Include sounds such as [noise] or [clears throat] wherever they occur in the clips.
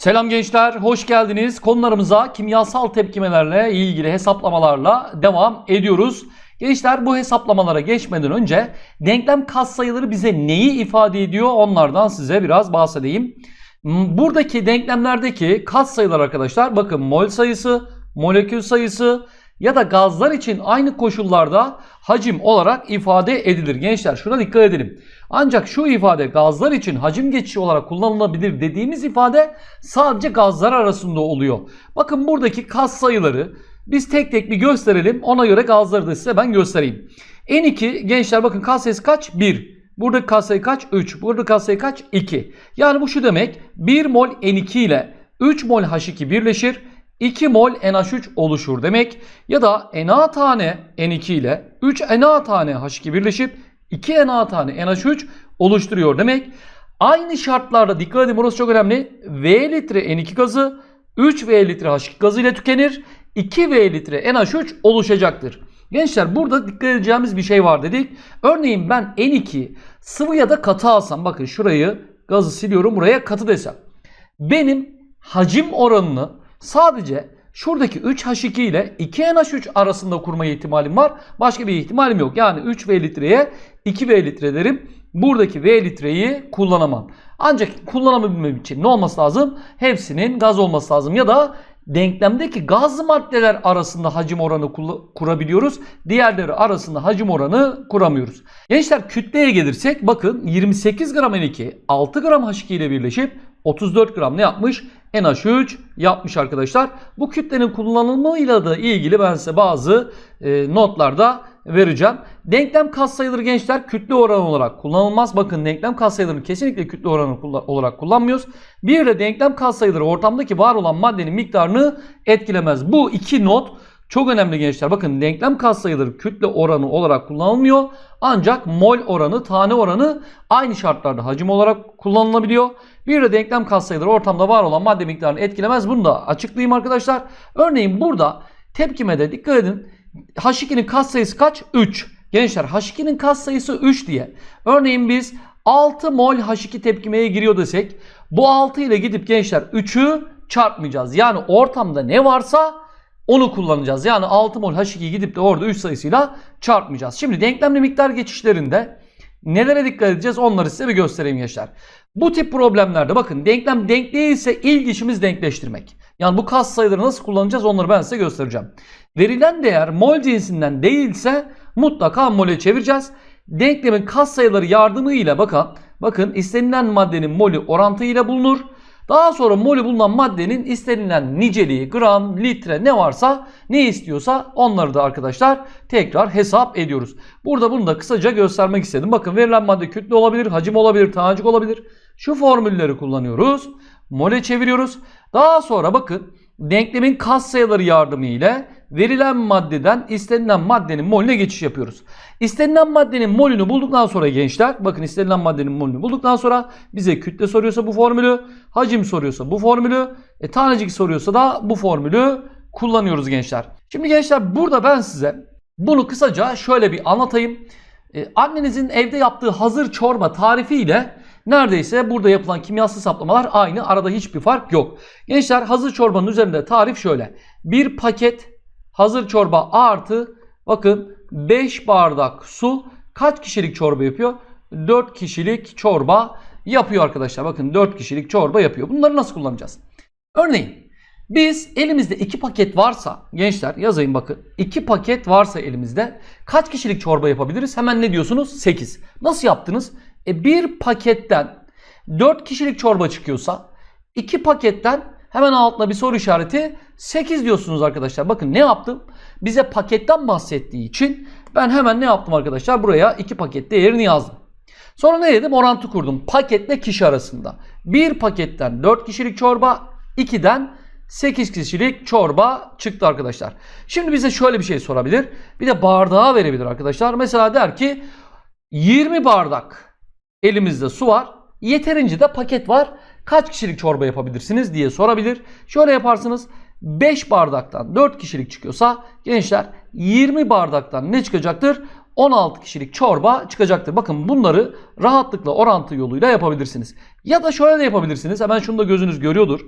Selam gençler, hoş geldiniz. Konularımıza kimyasal tepkimelerle ilgili hesaplamalarla devam ediyoruz. Gençler bu hesaplamalara geçmeden önce denklem katsayıları bize neyi ifade ediyor onlardan size biraz bahsedeyim. Hmm, Buradaki denklemlerdeki katsayılar arkadaşlar bakın mol sayısı, molekül sayısı ya da gazlar için aynı koşullarda hacim olarak ifade edilir. Gençler şuna dikkat edelim. Ancak şu ifade gazlar için hacim geçişi olarak kullanılabilir dediğimiz ifade sadece gazlar arasında oluyor. Bakın buradaki kas sayıları biz tek tek bir gösterelim. Ona göre gazları da size ben göstereyim. N2 gençler bakın kas sayısı kaç? 1. Buradaki kas sayı kaç? 3. Buradaki kas sayı kaç? 2. Yani bu şu demek 1 mol N2 ile 3 mol H2 birleşir. 2 mol NH3 oluşur demek. Ya da Na tane N2 ile 3 Na tane H2 birleşip 2 Na tane NH3 oluşturuyor demek. Aynı şartlarda dikkat edin burası çok önemli. V litre N2 gazı 3 V litre H2 gazı ile tükenir. 2 V litre NH3 oluşacaktır. Gençler burada dikkat edeceğimiz bir şey var dedik. Örneğin ben N2 sıvı ya da katı alsam bakın şurayı gazı siliyorum buraya katı desem. Benim hacim oranını sadece şuradaki 3H2 ile 2NH3 arasında kurma ihtimalim var. Başka bir ihtimalim yok. Yani 3V litreye 2V litre derim. Buradaki V litreyi kullanamam. Ancak kullanabilmem için ne olması lazım? Hepsinin gaz olması lazım. Ya da denklemdeki gaz maddeler arasında hacim oranı kurabiliyoruz. Diğerleri arasında hacim oranı kuramıyoruz. Gençler kütleye gelirsek bakın 28 gram N2 6 gram H2 ile birleşip 34 gram ne yapmış? NH3 yapmış arkadaşlar. Bu kütlenin kullanımıyla da ilgili ben size bazı e, notlarda vereceğim. Denklem katsayıları gençler kütle oranı olarak kullanılmaz. Bakın denklem katsayılarını kesinlikle kütle oranı olarak kullanmıyoruz. Bir de denklem katsayıları ortamdaki var olan maddenin miktarını etkilemez. Bu iki not çok önemli gençler. Bakın denklem katsayıları kütle oranı olarak kullanılmıyor. Ancak mol oranı, tane oranı aynı şartlarda hacim olarak kullanılabiliyor. Bir de denklem katsayıları ortamda var olan madde miktarını etkilemez. Bunu da açıklayayım arkadaşlar. Örneğin burada tepkimede dikkat edin. H2'nin katsayısı kaç? 3. Gençler H2'nin katsayısı 3 diye. Örneğin biz 6 mol H2 tepkimeye giriyor desek bu 6 ile gidip gençler 3'ü çarpmayacağız. Yani ortamda ne varsa onu kullanacağız. Yani 6 mol H2 gidip de orada 3 sayısıyla çarpmayacağız. Şimdi denklemli miktar geçişlerinde nelere dikkat edeceğiz onları size bir göstereyim gençler. Bu tip problemlerde bakın denklem denk değilse ilk işimiz denkleştirmek. Yani bu kas sayıları nasıl kullanacağız onları ben size göstereceğim. Verilen değer mol cinsinden değilse mutlaka mole çevireceğiz. Denklemin kas sayıları yardımıyla bakın, bakın istenilen maddenin molü orantıyla bulunur. Daha sonra molü bulunan maddenin istenilen niceliği, gram, litre ne varsa ne istiyorsa onları da arkadaşlar tekrar hesap ediyoruz. Burada bunu da kısaca göstermek istedim. Bakın verilen madde kütle olabilir, hacim olabilir, tanecik olabilir. Şu formülleri kullanıyoruz. Mole çeviriyoruz. Daha sonra bakın denklemin kas sayıları yardımıyla verilen maddeden istenilen maddenin molüne geçiş yapıyoruz. İstenilen maddenin molünü bulduktan sonra gençler bakın istenilen maddenin molünü bulduktan sonra bize kütle soruyorsa bu formülü, hacim soruyorsa bu formülü, e, tanecik soruyorsa da bu formülü kullanıyoruz gençler. Şimdi gençler burada ben size bunu kısaca şöyle bir anlatayım. E, annenizin evde yaptığı hazır çorba tarifiyle neredeyse burada yapılan kimyasal hesaplamalar aynı. Arada hiçbir fark yok. Gençler hazır çorbanın üzerinde tarif şöyle. Bir paket hazır çorba artı bakın 5 bardak su kaç kişilik çorba yapıyor? 4 kişilik çorba yapıyor arkadaşlar. Bakın 4 kişilik çorba yapıyor. Bunları nasıl kullanacağız? Örneğin biz elimizde 2 paket varsa gençler yazayım bakın 2 paket varsa elimizde kaç kişilik çorba yapabiliriz? Hemen ne diyorsunuz? 8. Nasıl yaptınız? E bir paketten 4 kişilik çorba çıkıyorsa 2 paketten hemen altına bir soru işareti 8 diyorsunuz arkadaşlar. Bakın ne yaptım? Bize paketten bahsettiği için ben hemen ne yaptım arkadaşlar? Buraya 2 paket değerini yazdım. Sonra ne dedim? Orantı kurdum. Paketle kişi arasında. Bir paketten 4 kişilik çorba, 2'den 8 kişilik çorba çıktı arkadaşlar. Şimdi bize şöyle bir şey sorabilir. Bir de bardağı verebilir arkadaşlar. Mesela der ki 20 bardak elimizde su var. Yeterince de paket var. Kaç kişilik çorba yapabilirsiniz diye sorabilir. Şöyle yaparsınız. 5 bardaktan 4 kişilik çıkıyorsa gençler 20 bardaktan ne çıkacaktır? 16 kişilik çorba çıkacaktır. Bakın bunları rahatlıkla orantı yoluyla yapabilirsiniz. Ya da şöyle de yapabilirsiniz. Hemen şunu da gözünüz görüyordur.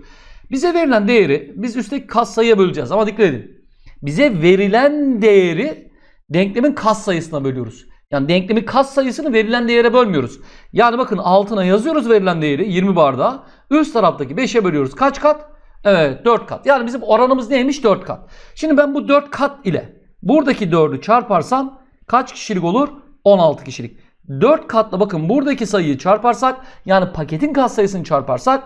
Bize verilen değeri biz üstteki katsayıya böleceğiz. Ama dikkat edin. Bize verilen değeri denklemin katsayısına bölüyoruz. Yani denklemin katsayısını verilen değere bölmüyoruz. Yani bakın altına yazıyoruz verilen değeri 20 bardağı. Üst taraftaki 5'e bölüyoruz. Kaç kat? Evet 4 kat. Yani bizim oranımız neymiş? 4 kat. Şimdi ben bu 4 kat ile buradaki 4'ü çarparsam kaç kişilik olur? 16 kişilik. 4 katla bakın buradaki sayıyı çarparsak yani paketin katsayısını çarparsak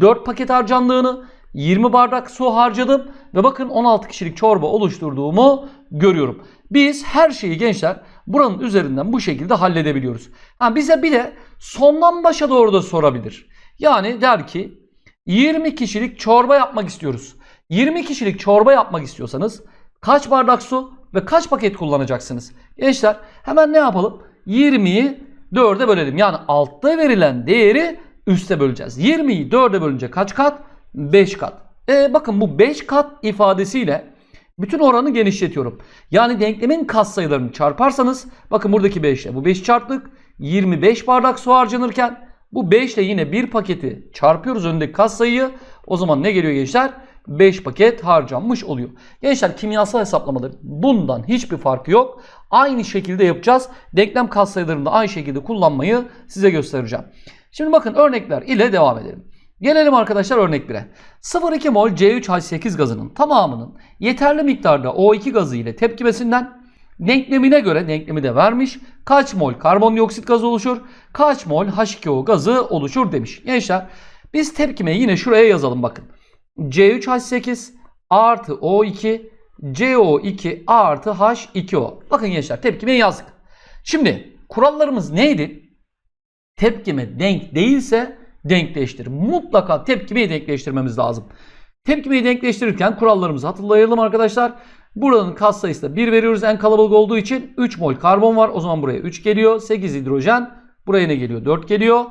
4 paket harcandığını 20 bardak su harcadım ve bakın 16 kişilik çorba oluşturduğumu görüyorum. Biz her şeyi gençler buranın üzerinden bu şekilde halledebiliyoruz. Ha, bize bir de sondan başa doğru da sorabilir. Yani der ki 20 kişilik çorba yapmak istiyoruz. 20 kişilik çorba yapmak istiyorsanız kaç bardak su ve kaç paket kullanacaksınız? Gençler hemen ne yapalım? 20'yi 4'e bölelim. Yani altta verilen değeri üste böleceğiz. 20'yi 4'e bölünce kaç kat? 5 kat. E bakın bu 5 kat ifadesiyle bütün oranı genişletiyorum. Yani denklemin katsayılarını çarparsanız bakın buradaki 5 ile bu 5 çarptık. 25 bardak su harcanırken bu 5 ile yine bir paketi çarpıyoruz önündeki katsayıyı. O zaman ne geliyor gençler? 5 paket harcanmış oluyor. Gençler kimyasal hesaplamaları bundan hiçbir farkı yok. Aynı şekilde yapacağız. Denklem katsayılarını da aynı şekilde kullanmayı size göstereceğim. Şimdi bakın örnekler ile devam edelim. Gelelim arkadaşlar örnek 1'e. 0,2 mol C3H8 gazının tamamının yeterli miktarda O2 gazı ile tepkimesinden denklemine göre denklemi de vermiş. Kaç mol karbondioksit gazı oluşur? Kaç mol H2O gazı oluşur demiş. Gençler biz tepkimeyi yine şuraya yazalım bakın. C3H8 artı O2 CO2 artı H2O. Bakın gençler tepkimeyi yazdık. Şimdi kurallarımız neydi? Tepkime denk değilse denkleştir. Mutlaka tepkimeyi denkleştirmemiz lazım. Tepkimeyi denkleştirirken kurallarımızı hatırlayalım arkadaşlar. Buranın katsayısı da 1 veriyoruz en kalabalık olduğu için 3 mol karbon var. O zaman buraya 3 geliyor. 8 hidrojen. Buraya ne geliyor? 4 geliyor.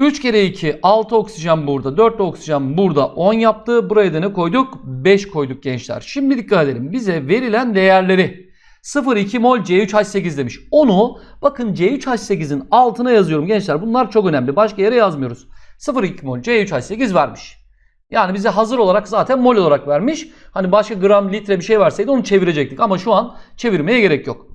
3 kere 2 6 oksijen burada 4 oksijen burada 10 yaptı. Buraya da ne koyduk? 5 koyduk gençler. Şimdi dikkat edelim. Bize verilen değerleri 0,2 mol C3H8 demiş. Onu bakın C3H8'in altına yazıyorum gençler. Bunlar çok önemli. Başka yere yazmıyoruz. 0,2 mol C3H8 vermiş. Yani bize hazır olarak zaten mol olarak vermiş. Hani başka gram, litre bir şey verseydi onu çevirecektik. Ama şu an çevirmeye gerek yok.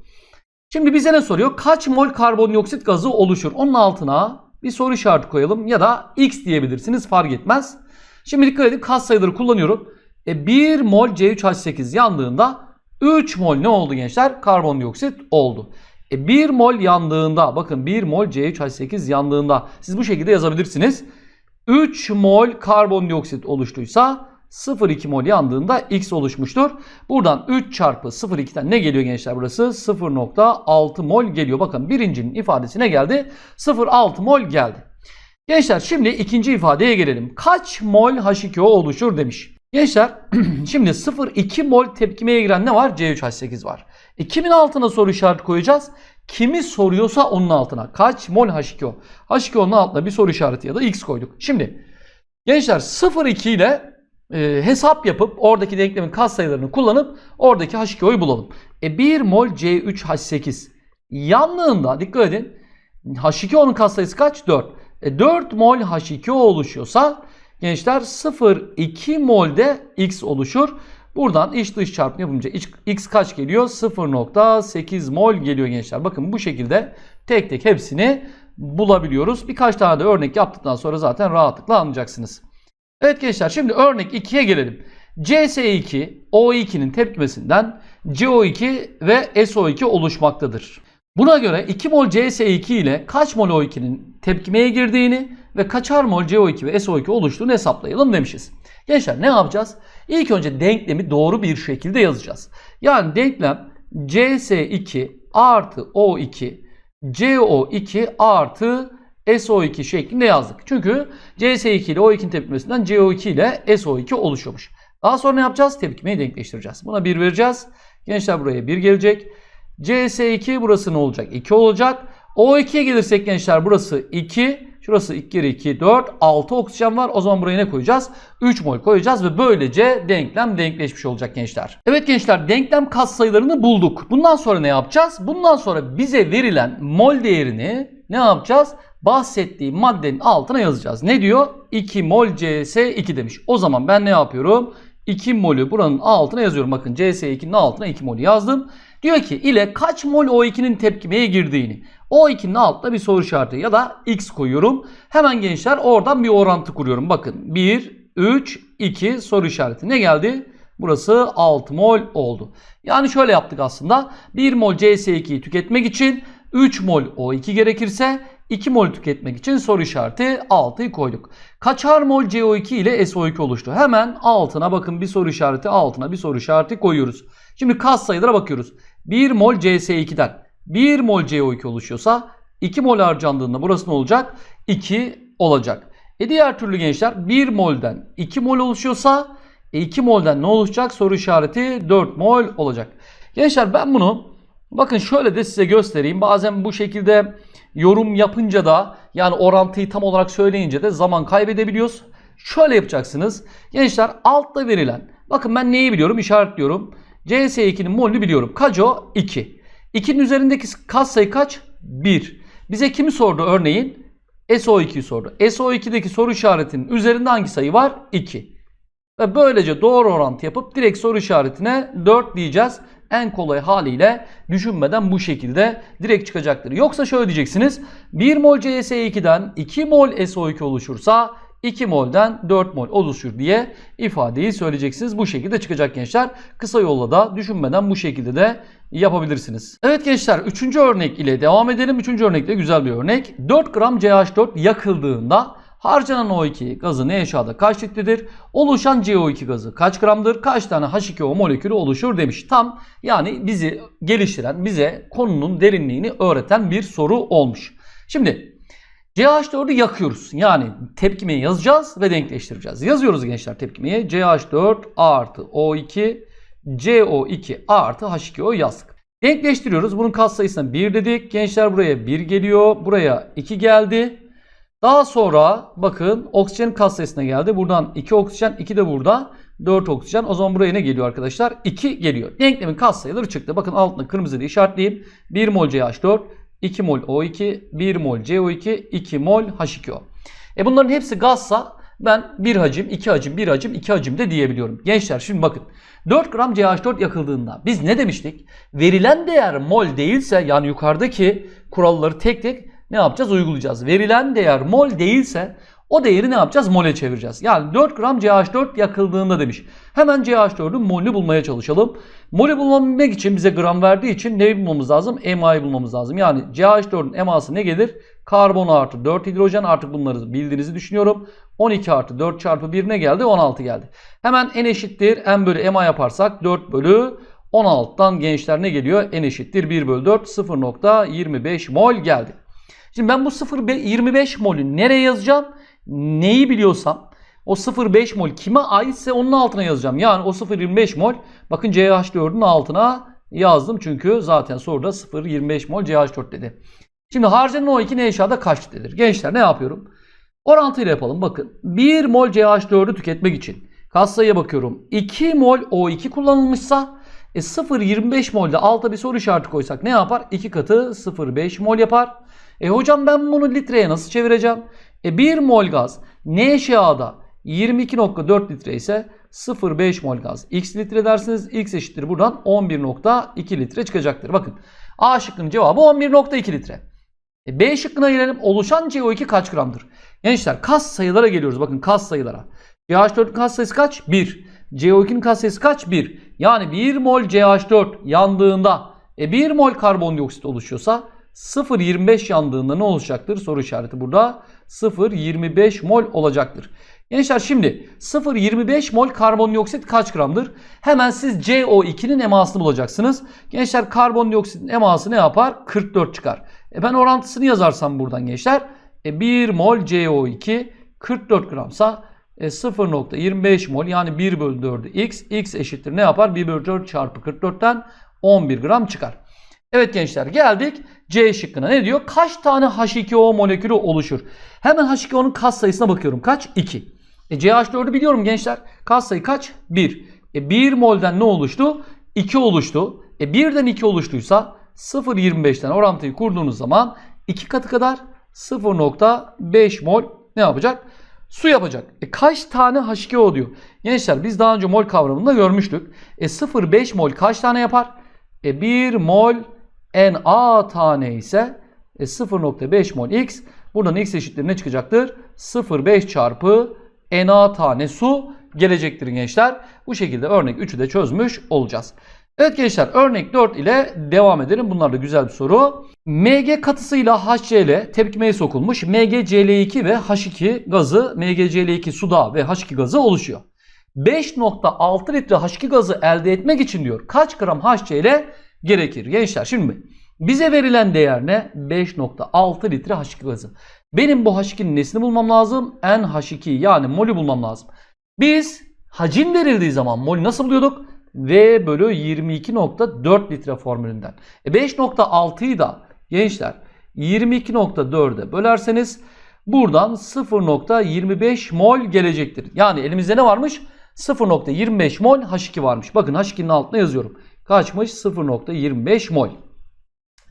Şimdi bize ne soruyor? Kaç mol karbondioksit gazı oluşur? Onun altına bir soru işareti koyalım ya da x diyebilirsiniz fark etmez. Şimdi dikkat edin kas sayıları kullanıyorum. E 1 mol C3H8 yandığında 3 mol ne oldu gençler? Karbondioksit oldu. E 1 mol yandığında bakın 1 mol C3H8 yandığında siz bu şekilde yazabilirsiniz. 3 mol karbondioksit oluştuysa 0,2 mol yandığında X oluşmuştur. Buradan 3 çarpı 0,2'den ne geliyor gençler burası? 0,6 mol geliyor. Bakın birincinin ifadesi ne geldi? 0,6 mol geldi. Gençler şimdi ikinci ifadeye gelelim. Kaç mol H2O oluşur demiş. Gençler [clears throat] şimdi 0,2 mol tepkimeye giren ne var? C3H8 var. E, kimin altına soru işareti koyacağız? Kimi soruyorsa onun altına. Kaç mol H2O? H2O'nun altına bir soru işareti ya da X koyduk. Şimdi gençler 0,2 ile e, hesap yapıp oradaki denklemin katsayılarını kullanıp oradaki H2O'yu bulalım. E 1 mol C3H8 yanlığında dikkat edin H2O'nun katsayısı kaç? 4. E 4 mol H2O oluşuyorsa gençler 0,2 molde X oluşur. Buradan iç dış çarpımı yapınca X kaç geliyor? 0,8 mol geliyor gençler. Bakın bu şekilde tek tek hepsini bulabiliyoruz. Birkaç tane de örnek yaptıktan sonra zaten rahatlıkla anlayacaksınız. Evet gençler şimdi örnek 2'ye gelelim. CS2 O2'nin tepkimesinden CO2 ve SO2 oluşmaktadır. Buna göre 2 mol CS2 ile kaç mol O2'nin tepkimeye girdiğini ve kaçar mol CO2 ve SO2 oluştuğunu hesaplayalım demişiz. Gençler ne yapacağız? İlk önce denklemi doğru bir şekilde yazacağız. Yani denklem CS2 artı O2 CO2 artı SO2 şeklinde yazdık. Çünkü CS2 ile O2'nin tepkimesinden CO2 ile SO2 oluşuyormuş. Daha sonra ne yapacağız? Tepkimeyi denkleştireceğiz. Buna 1 vereceğiz. Gençler buraya 1 gelecek. CS2 burası ne olacak? 2 olacak. O2'ye gelirsek gençler burası 2. Şurası 2 kere 2 4 6 oksijen var. O zaman buraya ne koyacağız? 3 mol koyacağız ve böylece denklem denkleşmiş olacak gençler. Evet gençler denklem katsayılarını bulduk. Bundan sonra ne yapacağız? Bundan sonra bize verilen mol değerini ne yapacağız? Bahsettiği maddenin altına yazacağız. Ne diyor? 2 mol CS2 demiş. O zaman ben ne yapıyorum? 2 molü buranın altına yazıyorum. Bakın CS2'nin altına 2 molü yazdım. Diyor ki ile kaç mol O2'nin tepkimeye girdiğini. O2'nin altına bir soru işareti ya da X koyuyorum. Hemen gençler oradan bir orantı kuruyorum. Bakın 1, 3, 2 soru işareti. Ne geldi? Burası 6 mol oldu. Yani şöyle yaptık aslında. 1 mol CS2'yi tüketmek için 3 mol O2 gerekirse 2 mol tüketmek için soru işareti 6'yı koyduk. Kaçar mol CO2 ile SO2 oluştu? Hemen altına bakın bir soru işareti altına bir soru işareti koyuyoruz. Şimdi kas sayılara bakıyoruz. 1 mol CS2'den 1 mol CO2 oluşuyorsa 2 mol harcandığında burası ne olacak? 2 olacak. E diğer türlü gençler 1 molden 2 mol oluşuyorsa e 2 molden ne oluşacak? Soru işareti 4 mol olacak. Gençler ben bunu bakın şöyle de size göstereyim. Bazen bu şekilde yorum yapınca da yani orantıyı tam olarak söyleyince de zaman kaybedebiliyoruz. Şöyle yapacaksınız. Gençler altta verilen bakın ben neyi biliyorum işaretliyorum. CS2'nin molünü biliyorum. Kaç o? 2. 2'nin üzerindeki katsayı kaç? 1. Bize kimi sordu örneğin? SO2'yi sordu. SO2'deki soru işaretinin üzerinde hangi sayı var? 2. Ve böylece doğru orantı yapıp direkt soru işaretine 4 diyeceğiz. En kolay haliyle düşünmeden bu şekilde direkt çıkacaktır. Yoksa şöyle diyeceksiniz. 1 mol CS2'den 2 mol SO2 oluşursa 2 molden 4 mol oluşur diye ifadeyi söyleyeceksiniz. Bu şekilde çıkacak gençler. Kısa yolla da düşünmeden bu şekilde de yapabilirsiniz. Evet gençler 3. örnek ile devam edelim. 3. örnek de güzel bir örnek. 4 gram CH4 yakıldığında harcanan O2 gazı NaH'da kaç litredir? Oluşan CO2 gazı kaç gramdır? Kaç tane H2O molekülü oluşur demiş. Tam yani bizi geliştiren, bize konunun derinliğini öğreten bir soru olmuş. Şimdi CH4'ü yakıyoruz. Yani tepkimeyi yazacağız ve denkleştireceğiz. Yazıyoruz gençler tepkimeyi. CH4 artı O2 CO2 artı H2O yazdık. Denkleştiriyoruz. Bunun katsayısına 1 dedik. Gençler buraya 1 geliyor. Buraya 2 geldi. Daha sonra bakın oksijenin katsayısına geldi. Buradan 2 oksijen, 2 de burada. 4 oksijen. O zaman buraya ne geliyor arkadaşlar? 2 geliyor. Denklemin katsayıları çıktı. Bakın altına kırmızı ile işaretleyeyim. 1 mol CH4, 2 mol O2, 1 mol CO2, 2 mol H2O. E bunların hepsi gazsa ben 1 hacim, 2 hacim, 1 hacim, 2 hacim de diyebiliyorum. Gençler şimdi bakın. 4 gram CH4 yakıldığında biz ne demiştik? Verilen değer mol değilse yani yukarıdaki kuralları tek tek ne yapacağız? Uygulayacağız. Verilen değer mol değilse o değeri ne yapacağız? Mole çevireceğiz. Yani 4 gram CH4 yakıldığında demiş. Hemen CH4'ün molünü bulmaya çalışalım. Molü bulabilmek için bize gram verdiği için ne bulmamız lazım? MA'yı bulmamız lazım. Yani CH4'ün MA'sı ne gelir? Karbon artı 4 hidrojen artık bunları bildiğinizi düşünüyorum. 12 artı 4 çarpı 1 ne geldi? 16 geldi. Hemen n eşittir m bölü ma yaparsak 4 bölü 16'dan gençler ne geliyor? n eşittir 1 bölü 4 0.25 mol geldi. Şimdi ben bu 0.25 molü nereye yazacağım? Neyi biliyorsam o 0.5 mol kime aitse onun altına yazacağım. Yani o 0.25 mol bakın CH4'ün altına yazdım. Çünkü zaten soruda 0.25 mol CH4 dedi. Şimdi harcanan O2 ne aşağıda kaç litredir? Gençler ne yapıyorum? Orantıyla yapalım. Bakın 1 mol CH4'ü tüketmek için katsayıya bakıyorum. 2 mol O2 kullanılmışsa e 0.25 molde alta bir soru işareti koysak ne yapar? 2 katı 0.5 mol yapar. E hocam ben bunu litreye nasıl çevireceğim? E 1 mol gaz NaHA'da 22.4 litre ise 0.5 mol gaz x litre dersiniz. X eşittir buradan 11.2 litre çıkacaktır. Bakın A şıkkının cevabı 11.2 litre. E B şıkkına gelelim. Oluşan CO2 kaç gramdır? Gençler kas sayılara geliyoruz. Bakın kas sayılara. CH4'ün kas sayısı kaç? 1. CO2'nin kas sayısı kaç? 1. Yani 1 mol CH4 yandığında e 1 mol karbondioksit oluşuyorsa 0.25 yandığında ne olacaktır? Soru işareti burada. 0.25 mol olacaktır. Gençler şimdi 0.25 mol karbondioksit kaç gramdır? Hemen siz CO2'nin emasını bulacaksınız. Gençler karbondioksitin eması ne yapar? 44 çıkar. E ben orantısını yazarsam buradan gençler. E 1 mol CO2 44 gramsa e 0.25 mol yani 1 bölü 4'ü x. x eşittir ne yapar? 1 bölü 4 çarpı 44'ten 11 gram çıkar. Evet gençler geldik C şıkkına. Ne diyor? Kaç tane H2O molekülü oluşur? Hemen H2O'nun kas sayısına bakıyorum. Kaç? 2. E CH4'ü biliyorum gençler. Kas sayı kaç? 1. E 1 molden ne oluştu? 2 oluştu. E 1'den 2 oluştuysa 0.25'ten orantıyı kurduğunuz zaman 2 katı kadar 0.5 mol ne yapacak? Su yapacak. E kaç tane H2O diyor. Gençler biz daha önce mol kavramında görmüştük. E 0.5 mol kaç tane yapar? E 1 mol Na tane ise e 0.5 mol X. Buradan X eşittir ne çıkacaktır? 0.5 çarpı Na tane su gelecektir gençler. Bu şekilde örnek 3'ü de çözmüş olacağız. Evet gençler örnek 4 ile devam edelim. Bunlar da güzel bir soru. Mg katısıyla HCl tepkimeye sokulmuş. MgCl2 ve H2 gazı MgCl2 suda ve H2 gazı oluşuyor. 5.6 litre H2 gazı elde etmek için diyor kaç gram HCl gerekir? Gençler şimdi bize verilen değer ne? 5.6 litre H2 gazı. Benim bu H2'nin nesini bulmam lazım? NH2 yani molü bulmam lazım. Biz hacim verildiği zaman molü nasıl buluyorduk? V bölü 22.4 litre formülünden. E 5.6'yı da gençler 22.4'e bölerseniz buradan 0.25 mol gelecektir. Yani elimizde ne varmış? 0.25 mol H2 varmış. Bakın H2'nin altına yazıyorum. Kaçmış? 0.25 mol.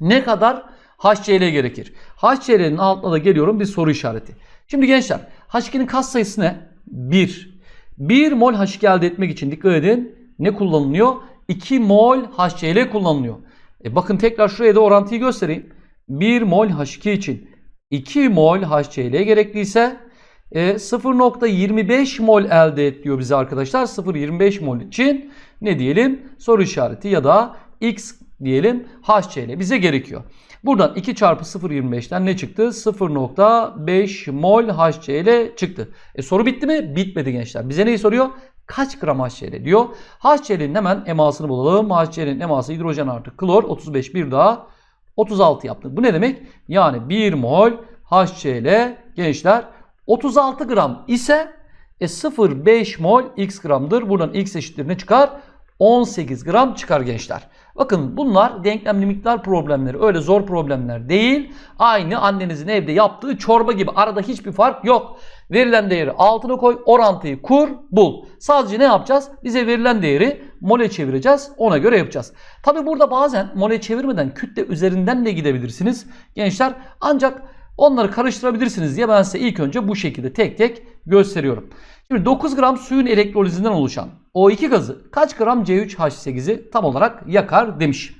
Ne kadar HCl gerekir? HCl'nin altına da geliyorum bir soru işareti. Şimdi gençler H2'nin kas sayısı ne? 1. 1 mol H2 elde etmek için dikkat edin ne kullanılıyor? 2 mol HCl kullanılıyor. E bakın tekrar şuraya da orantıyı göstereyim. 1 mol H2 için 2 mol HCl gerekliyse e, 0.25 mol elde et diyor bize arkadaşlar. 0.25 mol için ne diyelim? Soru işareti ya da X diyelim HCl bize gerekiyor. Buradan 2 çarpı 0.25'ten ne çıktı? 0.5 mol HCl çıktı. E soru bitti mi? Bitmedi gençler. Bize neyi soruyor? Kaç gram HCl diyor. HCl'nin hemen emasını bulalım. HCl'nin eması hidrojen artı klor 35 bir daha 36 yaptık. Bu ne demek? Yani 1 mol HCl gençler 36 gram ise e 0,5 mol x gramdır. Buradan x eşittir ne çıkar? 18 gram çıkar gençler. Bakın bunlar denklemli miktar problemleri. Öyle zor problemler değil. Aynı annenizin evde yaptığı çorba gibi. Arada hiçbir fark yok. Verilen değeri altına koy. Orantıyı kur, bul. Sadece ne yapacağız? Bize verilen değeri mole çevireceğiz. Ona göre yapacağız. Tabi burada bazen mole çevirmeden kütle üzerinden de gidebilirsiniz. Gençler ancak onları karıştırabilirsiniz diye ben size ilk önce bu şekilde tek tek gösteriyorum. Şimdi 9 gram suyun elektrolizinden oluşan O2 gazı kaç gram C3H8'i tam olarak yakar demiş.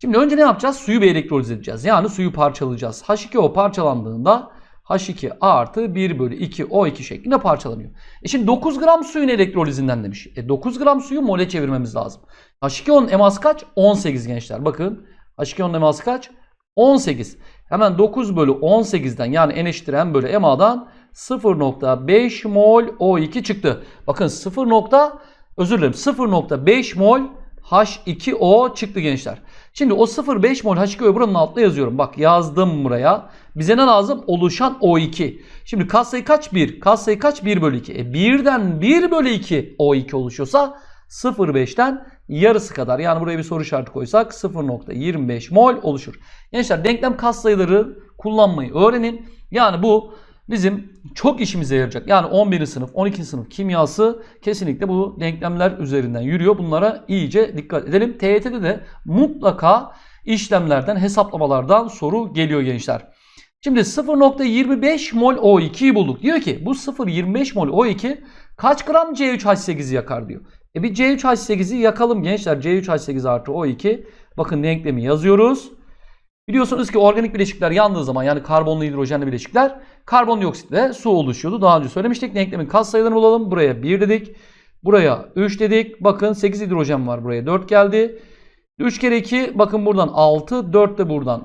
Şimdi önce ne yapacağız? Suyu bir elektroliz edeceğiz. Yani suyu parçalayacağız. H2O parçalandığında H2 artı 1 bölü 2 O2 şeklinde parçalanıyor. E şimdi 9 gram suyun elektrolizinden demiş. E 9 gram suyu mole çevirmemiz lazım. H2O'nun eması kaç? 18 gençler. Bakın H2O'nun eması kaç? 18. Hemen 9 bölü 18'den yani N eşittir M bölü MA'dan 0.5 mol O2 çıktı. Bakın 0. özür dilerim 0.5 mol H2O çıktı gençler. Şimdi o 0.5 mol H2O'yu buranın altına yazıyorum. Bak yazdım buraya. Bize ne lazım? Oluşan O2. Şimdi katsayı kaç? 1. Katsayı kaç? 1 bölü 2. E 1'den 1 bölü 2 O2 oluşuyorsa 0.5'ten yarısı kadar yani buraya bir soru işareti koysak 0.25 mol oluşur. Gençler denklem katsayıları kullanmayı öğrenin. Yani bu bizim çok işimize yarayacak. Yani 11. sınıf, 12. sınıf kimyası kesinlikle bu denklemler üzerinden yürüyor. Bunlara iyice dikkat edelim. TYT'de de mutlaka işlemlerden, hesaplamalardan soru geliyor gençler. Şimdi 0.25 mol O2'yi bulduk. Diyor ki bu 0.25 mol O2 kaç gram C3H8'i yakar diyor. E bir C3H8'i yakalım gençler. C3H8 artı O2. Bakın denklemi yazıyoruz. Biliyorsunuz ki organik bileşikler yandığı zaman yani karbonlu hidrojenli bileşikler karbondioksit ve su oluşuyordu. Daha önce söylemiştik. Denklemin katsayılarını bulalım. Buraya 1 dedik. Buraya 3 dedik. Bakın 8 hidrojen var. Buraya 4 geldi. 3 kere 2 bakın buradan 6. 4 de buradan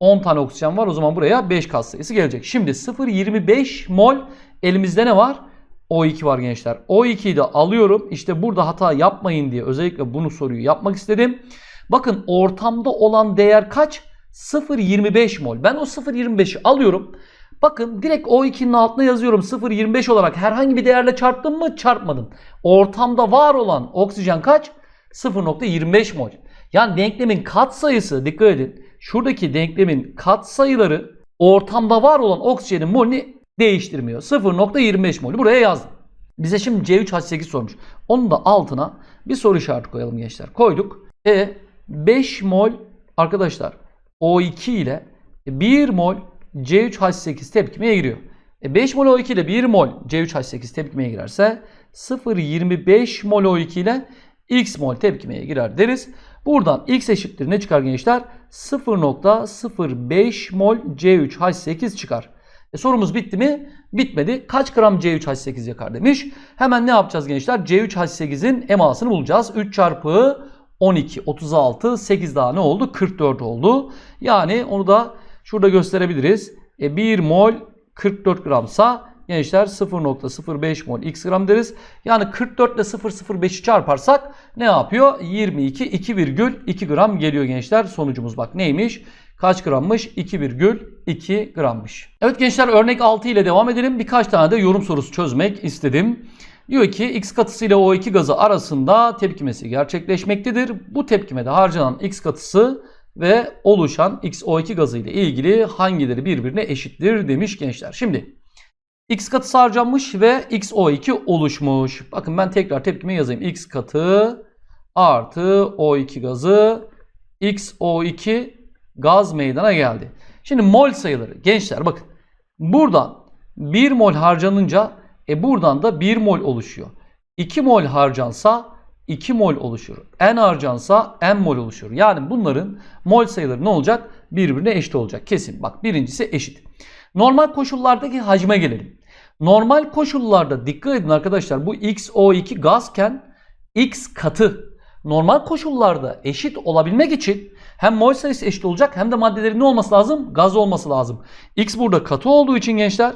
10 tane oksijen var. O zaman buraya 5 katsayısı gelecek. Şimdi 0,25 mol elimizde ne var? O2 var gençler. O2'yi de alıyorum. İşte burada hata yapmayın diye özellikle bunu soruyu yapmak istedim. Bakın ortamda olan değer kaç? 0.25 mol. Ben o 0.25'i alıyorum. Bakın direkt O2'nin altına yazıyorum 0.25 olarak herhangi bir değerle çarptım mı? Çarpmadım. Ortamda var olan oksijen kaç? 0.25 mol. Yani denklemin katsayısı dikkat edin. Şuradaki denklemin katsayıları ortamda var olan oksijenin molünü değiştirmiyor. 0.25 mol. Buraya yazdım. Bize şimdi C3H8 sormuş. Onun da altına bir soru işareti koyalım gençler. Koyduk. E 5 mol arkadaşlar O2 ile 1 mol C3H8 tepkimeye giriyor. E 5 mol O2 ile 1 mol C3H8 tepkimeye girerse 0.25 mol O2 ile X mol tepkimeye girer deriz. Buradan X eşittir ne çıkar gençler? 0.05 mol C3H8 çıkar. E sorumuz bitti mi? Bitmedi. Kaç gram C3H8 yakar demiş. Hemen ne yapacağız gençler? C3H8'in emasını bulacağız. 3 çarpı 12, 36, 8 daha ne oldu? 44 oldu. Yani onu da şurada gösterebiliriz. E 1 mol 44 gramsa gençler 0.05 mol x gram deriz. Yani 44 ile 0.05'i çarparsak ne yapıyor? 22, 2,2 gram geliyor gençler. Sonucumuz bak neymiş? Kaç grammış? 2,2 grammış. Evet gençler örnek 6 ile devam edelim. Birkaç tane de yorum sorusu çözmek istedim. Diyor ki X katısı ile O2 gazı arasında tepkimesi gerçekleşmektedir. Bu tepkimede harcanan X katısı ve oluşan XO2 gazı ile ilgili hangileri birbirine eşittir demiş gençler. Şimdi X katısı harcanmış ve XO2 oluşmuş. Bakın ben tekrar tepkime yazayım. X katı artı O2 gazı XO2 gaz meydana geldi. Şimdi mol sayıları gençler bakın. Buradan 1 mol harcanınca e buradan da 1 mol oluşuyor. 2 mol harcansa 2 mol oluşur. N harcansa N mol oluşur. Yani bunların mol sayıları ne olacak? Birbirine eşit olacak. Kesin. Bak birincisi eşit. Normal koşullardaki hacme gelelim. Normal koşullarda dikkat edin arkadaşlar bu XO2 gazken X katı normal koşullarda eşit olabilmek için hem mol sayısı eşit olacak hem de maddelerin ne olması lazım? Gaz olması lazım. X burada katı olduğu için gençler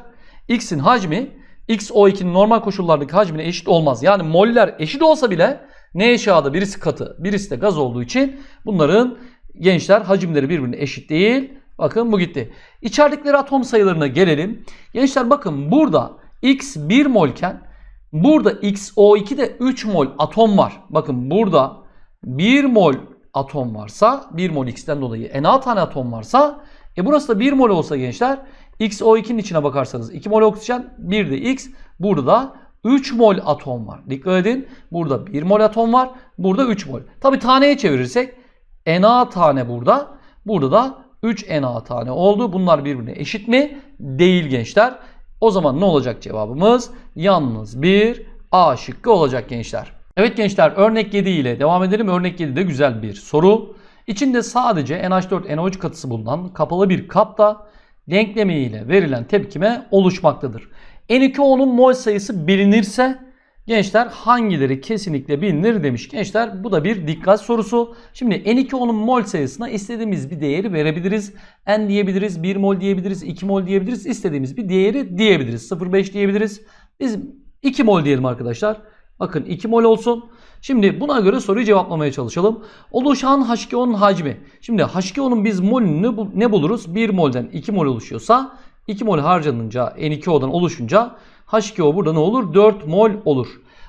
X'in hacmi XO2'nin normal koşullardaki hacmine eşit olmaz. Yani moller eşit olsa bile ne eşyada birisi katı birisi de gaz olduğu için bunların gençler hacimleri birbirine eşit değil. Bakın bu gitti. İçerdikleri atom sayılarına gelelim. Gençler bakın burada X 1 molken burada XO2'de 3 mol atom var. Bakın burada 1 mol atom varsa 1 mol X'ten dolayı Na tane atom varsa e burası da 1 mol olsa gençler XO2'nin içine bakarsanız 2 mol oksijen 1 de X burada da 3 mol atom var. Dikkat edin burada 1 mol atom var burada 3 mol. Tabi taneye çevirirsek Na tane burada burada da 3 Na tane oldu. Bunlar birbirine eşit mi? Değil gençler. O zaman ne olacak cevabımız? Yalnız bir A şıkkı olacak gençler. Evet gençler örnek 7 ile devam edelim. Örnek 7 de güzel bir soru. İçinde sadece NH4NO3 katısı bulunan kapalı bir kapta denklemi ile verilen tepkime oluşmaktadır. N2O'nun mol sayısı bilinirse gençler hangileri kesinlikle bilinir demiş. Gençler bu da bir dikkat sorusu. Şimdi N2O'nun mol sayısına istediğimiz bir değeri verebiliriz. N diyebiliriz, 1 mol diyebiliriz, 2 mol diyebiliriz. İstediğimiz bir değeri diyebiliriz. 0,5 diyebiliriz. Biz 2 mol diyelim arkadaşlar. Bakın 2 mol olsun. Şimdi buna göre soruyu cevaplamaya çalışalım. Oluşan H2O'nun hacmi. Şimdi H2O'nun biz molünü ne buluruz? 1 molden 2 mol oluşuyorsa 2 mol harcanınca N2O'dan oluşunca H2O burada ne olur? 4 mol olur.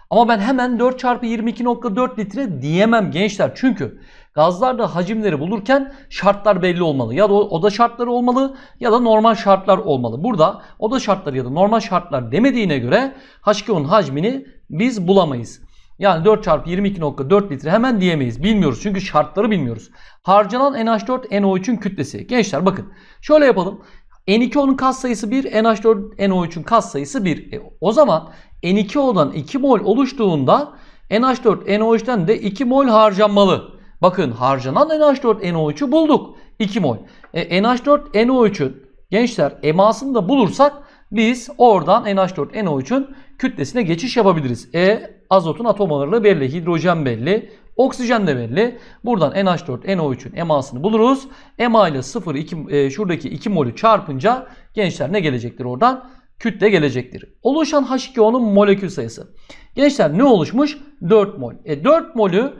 Ama ben hemen 4 çarpı 22.4 litre diyemem gençler. Çünkü gazlarda hacimleri bulurken şartlar belli olmalı. Ya da oda şartları olmalı ya da normal şartlar olmalı. Burada oda şartları ya da normal şartlar demediğine göre H2O'nun hacmini biz bulamayız. Yani 4 çarpı 22.4 litre hemen diyemeyiz. Bilmiyoruz çünkü şartları bilmiyoruz. Harcanan NH4NO3'ün kütlesi. Gençler bakın şöyle yapalım. N2O'nun kas sayısı 1, NH4NO3'ün kas sayısı 1. E, o zaman N2O'dan 2 mol oluştuğunda NH4NO3'ten de 2 mol harcanmalı. Bakın harcanan NH4NO3'ü bulduk. 2 mol. E, NH4NO3'ün gençler emasını da bulursak biz oradan NH4NO3'ün kütlesine geçiş yapabiliriz. E azotun atom ağırlığı belli, hidrojen belli, oksijen de belli. Buradan NH4NO3'ün emasını buluruz. Ema ile 0 2 e, şuradaki 2 molü çarpınca gençler ne gelecektir oradan? Kütle gelecektir. Oluşan H2O'nun molekül sayısı. Gençler ne oluşmuş? 4 mol. E 4 molü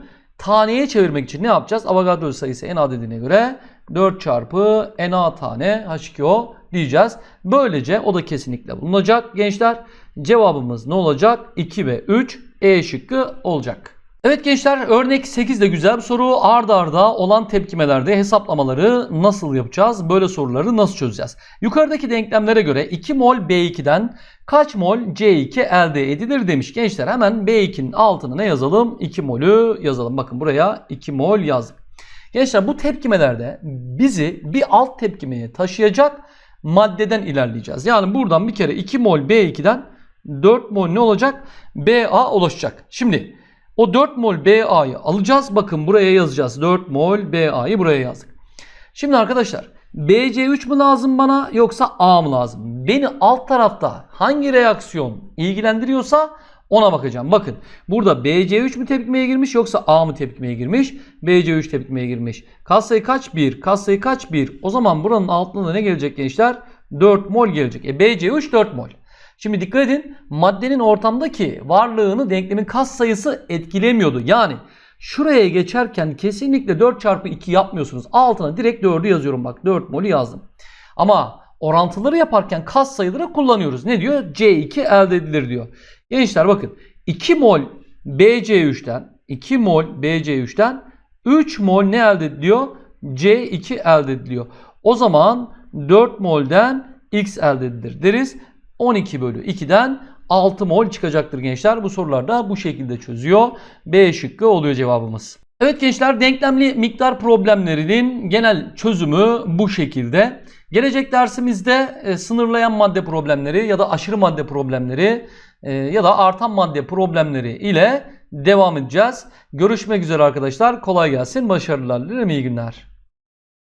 taneye çevirmek için ne yapacağız? Avogadro sayısı Na dediğine göre 4 çarpı Na tane H2O diyeceğiz. Böylece o da kesinlikle bulunacak gençler. Cevabımız ne olacak? 2 ve 3 E şıkkı olacak. Evet gençler örnek 8 de güzel bir soru. Arda arda olan tepkimelerde hesaplamaları nasıl yapacağız? Böyle soruları nasıl çözeceğiz? Yukarıdaki denklemlere göre 2 mol B2'den kaç mol C2 elde edilir demiş. Gençler hemen B2'nin altına ne yazalım? 2 molü yazalım. Bakın buraya 2 mol yazdık. Gençler bu tepkimelerde bizi bir alt tepkimeye taşıyacak maddeden ilerleyeceğiz. Yani buradan bir kere 2 mol B2'den 4 mol ne olacak? BA ulaşacak. Şimdi o 4 mol BA'yı alacağız. Bakın buraya yazacağız. 4 mol BA'yı buraya yazdık. Şimdi arkadaşlar BC3 mü lazım bana yoksa A mı lazım? Beni alt tarafta hangi reaksiyon ilgilendiriyorsa ona bakacağım. Bakın burada BC3 mü tepkimeye girmiş yoksa A mı tepkimeye girmiş? BC3 tepkimeye girmiş. Katsayı kaç? 1. Katsayı kaç? 1. O zaman buranın altında da ne gelecek gençler? 4 mol gelecek. E BC3 4 mol. Şimdi dikkat edin maddenin ortamdaki varlığını denklemin kas sayısı etkilemiyordu. Yani şuraya geçerken kesinlikle 4 çarpı 2 yapmıyorsunuz. Altına direkt 4'ü yazıyorum bak 4 molü yazdım. Ama orantıları yaparken kas sayıları kullanıyoruz. Ne diyor? C2 elde edilir diyor. Gençler bakın 2 mol BC3'ten 2 mol BC3'ten 3 mol ne elde ediliyor? C2 elde ediliyor. O zaman 4 molden X elde edilir deriz. 12 bölü 2'den 6 mol çıkacaktır gençler. Bu sorular da bu şekilde çözüyor. B şıkkı oluyor cevabımız. Evet gençler denklemli miktar problemlerinin genel çözümü bu şekilde. Gelecek dersimizde e, sınırlayan madde problemleri ya da aşırı madde problemleri e, ya da artan madde problemleri ile devam edeceğiz. Görüşmek üzere arkadaşlar. Kolay gelsin. Başarılar dilerim. İyi günler.